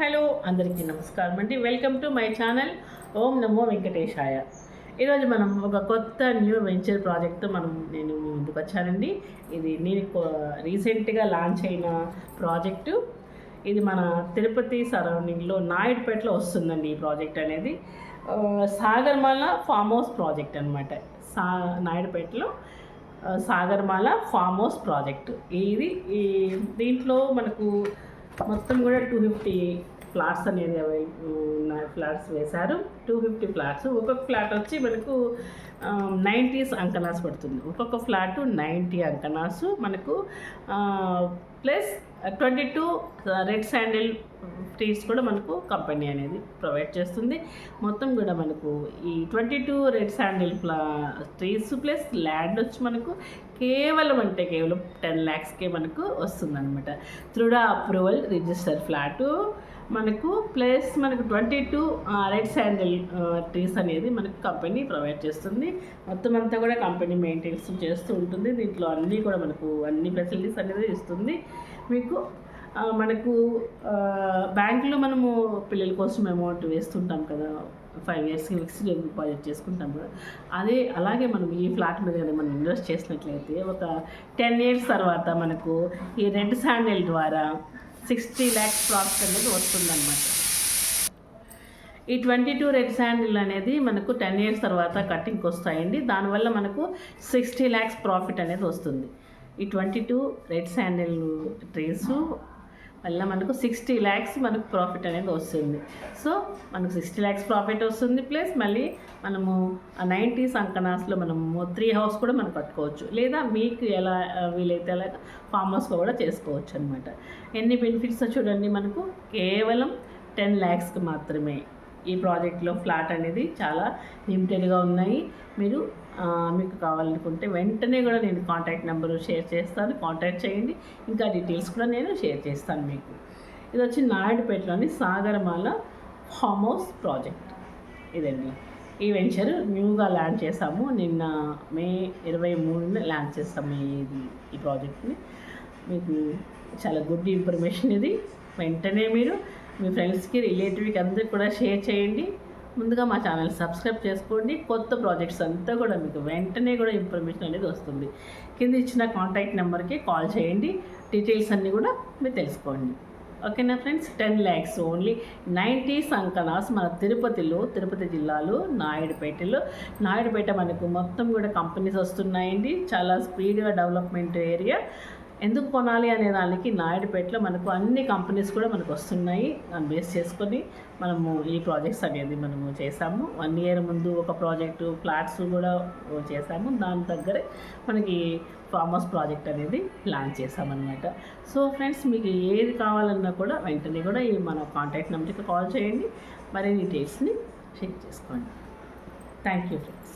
Hello అందరికీ నమస్కారం అండి. Welcome to my channel Om Namo Venkatesaya. ఈరోజు మనం ఒక కొత్త న్యూ వెంచర్ ప్రాజెక్ట్తో మనం నేను ముందుకు వచ్చానండి. ఇది నేను రీసెంట్గా లాంచ్ అయిన ప్రాజెక్టు ఇది మన తిరుపతి సరౌండింగ్లో నాయుడుపేటలో వస్తుందండి ఈ ప్రాజెక్ట్ అనేది. సాగర్మాల ఫామ్ హౌస్ ప్రాజెక్ట్ అనమాట సా నాయుడుపేటలో సాగర్మాల ఫామ్ హౌస్ ప్రాజెక్ట్ ఇది ఈ దీంట్లో మనకు మొత్తం కూడా టూ ఫిఫ్టీ ఫ్లాట్స్ అనేది ఫ్లాట్స్ వేశారు. టూ ఫిఫ్టీ ఫ్లాట్స్ ఒక్కొక్క ఫ్లాట్ వచ్చి మనకు నైంటీస్ అంకనాస్ పడుతుంది. ఒక్కొక్క ఫ్లాట్ నైంటీ అంకనాస్ మనకు plus twenty two red sandal trees కూడా మనకు కంపెనీ అనేది ప్రొవైడ్ చేస్తుంది. మొత్తం కూడా మనకు ఈ ట్వంటీ టూ రెడ్ శాండిల్ ప్లా ట్రీస్ ప్లస్ ల్యాండ్ వచ్చి మనకు కేవలం అంటే కేవలం టెన్ ల్యాక్స్కే మనకు వస్తుందన్నమాట. త్రుడా అప్రూవల్ రిజిస్టర్ ఫ్లాటు మనకు ప్లస్ మనకు twenty two red sandal trees అనేది మనకు కంపెనీ ప్రొవైడ్ చేస్తుంది. మొత్తం అంతా కూడా కంపెనీ మెయింటెన్స్ చేస్తూ ఉంటుంది. దీంట్లో అన్నీ కూడా మనకు అన్ని ఫెసిలిటీస్ అనేది ఇస్తుంది. మీకు మనకు బ్యాంకులో మనము పిల్లల కోసం అమౌంట్ వేస్తుంటాం కదా. ఫైవ్ ఇయర్స్కి ఫిక్స్డ్ డిపాజిట్ చేసుకుంటాం కదా. అదే అలాగే మనం ఈ ఫ్లాట్ మీద కానీ మనం ఇన్వెస్ట్ చేసినట్లయితే ఒక టెన్ ఇయర్స్ తర్వాత మనకు ఈ రెంట్ శాండిల్ ద్వారా సిక్స్టీ ల్యాక్స్ ప్రాఫిట్ అనేది వస్తుందన్నమాట. ఈ ట్వంటీ టూ రెడ్ శాండిల్ అనేది మనకు టెన్ ఇయర్స్ తర్వాత కట్టింగ్కి వస్తాయండి. దానివల్ల మనకు సిక్స్టీ ల్యాక్స్ ప్రాఫిట్ అనేది వస్తుంది. ఈ twenty two red sandal trees మళ్ళీ మనకు సిక్స్టీ ల్యాక్స్ మనకు ప్రాఫిట్ అనేది వస్తుంది. సో మనకు సిక్స్టీ ల్యాక్స్ ప్రాఫిట్ వస్తుంది ప్లస్ మళ్ళీ మనము ఆ నైంటీస్ అంకనాస్లో మనము త్రీ హౌస్ కూడా మనం కట్టుకోవచ్చు. లేదా మీకు ఎలా వీలైతే అలా ఫామ్ హౌస్ కూడా చేసుకోవచ్చు అనమాట ఎన్ని బెనిఫిట్స్ చూడండి మనకు? కేవలం టెన్ ల్యాక్స్కి మాత్రమే. ఈ ప్రాజెక్ట్లో ఫ్లాట్ అనేది చాలా లిమిటెడ్గా ఉన్నాయి. మీరు మీకు కావాలనుకుంటే వెంటనే కూడా నేను కాంటాక్ట్ నెంబర్ షేర్ చేస్తాను. కాంటాక్ట్ చేయండి. ఇంకా డీటెయిల్స్ కూడా నేను షేర్ చేస్తాను మీకు. ఇది వచ్చి నాయుడుపేటలోని సాగరమాల ఫామ్ హౌస్ ప్రాజెక్ట్. ఇదండి. ఈ వెంచర్ న్యూగా ల్యాండ్ చేసాము నిన్న మే ఇరవై మూడున ల్యాండ్ చేస్తాము ఇది ఈ ప్రాజెక్ట్ని. మీకు చాలా గుడ్ ఇన్ఫర్మేషన్ ఇది. వెంటనే మీరు మీ ఫ్రెండ్స్కి రిలేటివ్కి అందరికి కూడా షేర్ చేయండి. ముందుగా మా ఛానల్ సబ్స్క్రైబ్ చేసుకోండి. కొత్త ప్రాజెక్ట్స్ అంతా కూడా మీకు వెంటనే కూడా ఇన్ఫర్మేషన్ అనేది వస్తుంది. కింద ఇచ్చిన కాంటాక్ట్ నెంబర్కి కాల్ చేయండి. డీటెయిల్స్ అన్నీ కూడా మీరు తెలుసుకోండి. ఓకేనా friends? Ten lakhs only ninety సంకనాస్ మన తిరుపతిలో తిరుపతి జిల్లాలో నాయుడుపేటలో. నాయుడుపేట మనకు మొత్తం కూడా కంపెనీస్ వస్తున్నాయండి. చాలా స్పీడ్గా డెవలప్మెంట్ ఏరియా. ఎందుకు కొనాలి అనే దానికి నాయుడుపేటలో మనకు అన్ని కంపెనీస్ కూడా మనకు వస్తున్నాయి. దాన్ని బేస్ చేసుకొని మనము ఈ ప్రాజెక్ట్స్ అనేది మనము చేసాము వన్ ఇయర్ ముందు ఒక ప్రాజెక్టు ఫ్లాట్స్ కూడా చేసాము దాని దగ్గరే మనకి ఫామ్ హౌస్ ప్రాజెక్ట్ అనేది ప్లాన్ చేసామన్నమాట సో ఫ్రెండ్స్ మీకు ఏది కావాలన్నా కూడా వెంటనే కూడా ఈ మన కాంటాక్ట్ నెంబర్కి కాల్ చేయండి. మరిన్ని డీటెయిల్స్ని చెక్ చేసుకోండి. Thank you friends